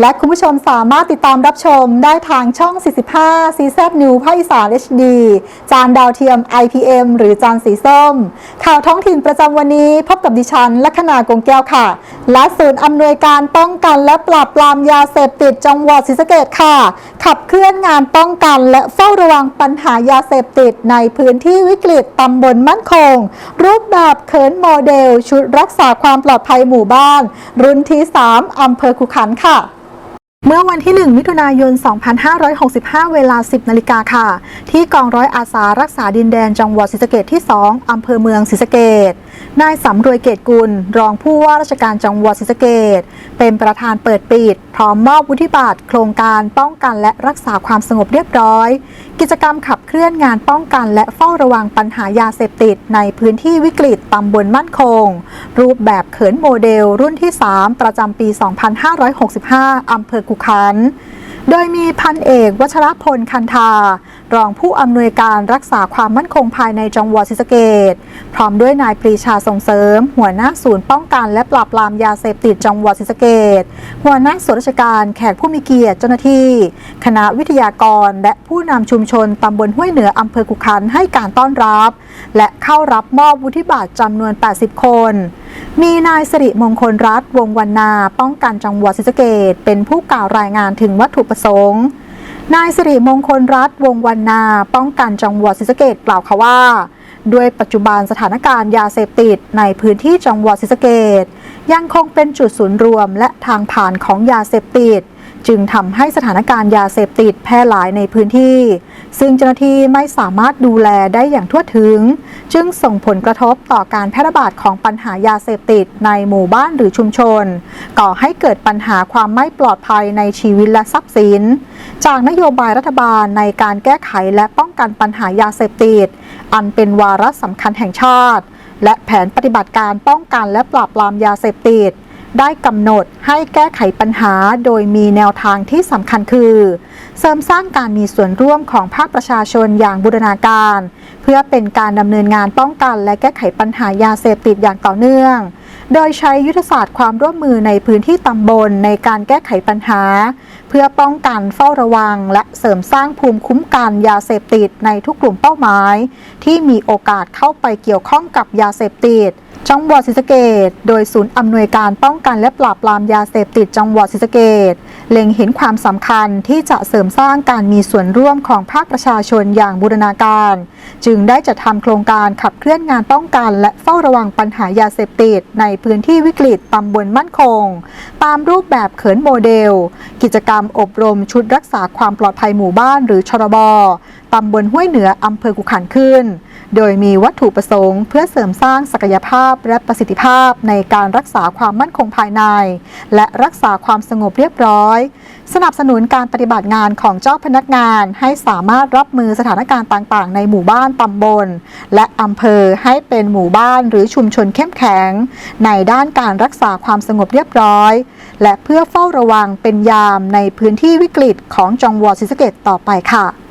และคุณผู้ชมสามารถติดตามรับชมได้ทางช่อง 45 CZ New ภาคอีสาน HD จานดาวเทียม IPM หรือจานสีส้ม ข่าวท้องถิ่นประจำวันนี้พบกับดิฉันลัคนากงแก้วค่ะ และศูนย์อำนวยการป้องกันและปราบปรามยาเสพติดจังหวัดศรีสะเกดค่ะ ขับเคลื่อนงานป้องกันและเฝ้าระวังปัญหายาเสพติดในพื้นที่วิกฤตตำบลมั่นคง รูปแบบเขินโมเดล ชุดรักษาความปลอดภัยหมู่บ้าน รุ่นที่ 3อำเภอคุขันค่ะ เมื่อวันที่ 1 มิถุนายน 2565 เวลา 10 นาฬิกาค่ะ ที่กองร้อยอาสารักษาดินแดนจังหวัดศรีสะเกดที่ 2 อำเภอเมืองศรีสะเกดนายสำรวยเกตกุล รองผู้ว่าราชการจังหวัดศรีสะเกดเป็นประธานเปิดปิด พร้อมมอบวุฒิบัตรโครงการป้องกันและรักษาความสงบเรียบร้อย กิจกรรมขับเคลื่อนงานป้องกันและเฝ้าระวังปัญหายาเสพติด ในพื้นที่วิกฤตตำบลมั่นคง รูปแบบเขินโมเดล รุ่นที่ 3 ประจำปี 2565 อำเภอขุขัน โดยมีพันเอกวัชรพลคันธา รองผู้อำนวยการรักษาความมั่นคงภายในจังหวัดศรีสะเกดพร้อมด้วยนายปรีชาส่งเสริม หัวหน้าศูนย์ป้องกันและปราบปรามยาเสพติดจังหวัดศรีสะเกดหัวหน้าส่วนราชการแขกผู้มีเกียรติเจ้าหน้าที่ คณะวิทยากร และผู้นำชุมชนตำบลห้วยเหนืออำเภอกุขันให้การต้อนรับ และเข้ารับมอบวุฒิบัตรจำนวน 80 คน มีนายสิริมงคลรัฐวงวรรณาป้องกันจังหวัดศรีสะเกดเป็นผู้กล่าวรายงานถึงวัตถุประสงค์ นายสิริมงคลรัฐวงศ์วรรณาป้องกันจังหวัดศรีสะเกดกล่าวค่ะว่า ด้วยปัจจุบันสถานการณ์ยาเสพติดในพื้นที่จังหวัดศรีสะเกดยังคงเป็นจุดศูนย์รวมและทางผ่านของยาเสพติด จึงทำให้สถานการณ์ยาเสพติดแพร่หลายในพื้นที่ ซึ่งเจ้าหน้าที่ไม่สามารถดูแลได้อย่างทั่วถึง จึงส่งผลกระทบต่อการแพร่ระบาดของปัญหายาเสพติดในหมู่บ้านหรือชุมชน ก่อให้เกิดปัญหาความไม่ปลอดภัยในชีวิตและทรัพย์สิน จากนโยบายรัฐบาลในการแก้ไขและป้องกันปัญหายาเสพติด อันเป็นวาระสำคัญแห่งชาติ และแผนปฏิบัติการป้องกันและปราบปรามยาเสพติด ได้กำหนดให้แก้ไขปัญหาโดยมีแนวทางที่สำคัญคือ เสริมสร้างการมีส่วนร่วมของภาคประชาชนอย่างบูรณาการ เพื่อเป็นการดำเนินงานป้องกันและแก้ไขปัญหายาเสพติดอย่างต่อเนื่อง โดยใช้ยุทธศาสตร์ความร่วมมือในพื้นที่ตำบลในการแก้ไขปัญหา เพื่อป้องกันเฝ้าระวัง และเสริมสร้างภูมิคุ้มกันยาเสพติดในทุกกลุ่มเป้าหมาย ที่มีโอกาสเข้าไปเกี่ยวข้องกับยาเสพติด จังหวัดศรีสะเกดโดยศูนย์อำนวยการป้องกันและปราบปรามยาเสพติดจังหวัดศรีสะเกดเล็งเห็นความสำคัญที่จะเสริมสร้างการมีส่วนร่วมของภาคประชาชนอย่างบูรณาการ จึงได้จัดทำโครงการขับเคลื่อนงานป้องกัน และเฝ้าระวังปัญหายาเสพติดในพื้นที่วิกฤตตำบลมั่นคง ตามรูปแบบเขินโมเดล กิจกรรมอบรมชุดรักษาความปลอดภัยหมู่บ้านหรือชรบตำบลห้วยเหนืออำเภอกุขันขึ้น โดยมีวัตถุประสงค์ เพื่อเสริมสร้างศักยภาพและประสิทธิภาพในการรักษาความมั่นคงภายใน และรักษาความสงบเรียบร้อย สนับสนุนการปฏิบัติงานของเจ้าพนักงานให้สามารถรับมือสถานการณ์ต่างๆ ในหมู่บ้านตำบล และอำเภอให้เป็นหมู่บ้านหรือชุมชนเข้มแข็ง ในด้านการรักษาความสงบเรียบร้อย และเพื่อเฝ้าระวังเป็นยามในพื้นที่วิกฤตของจังหวัดศรีสะเกษต่อไปค่ะ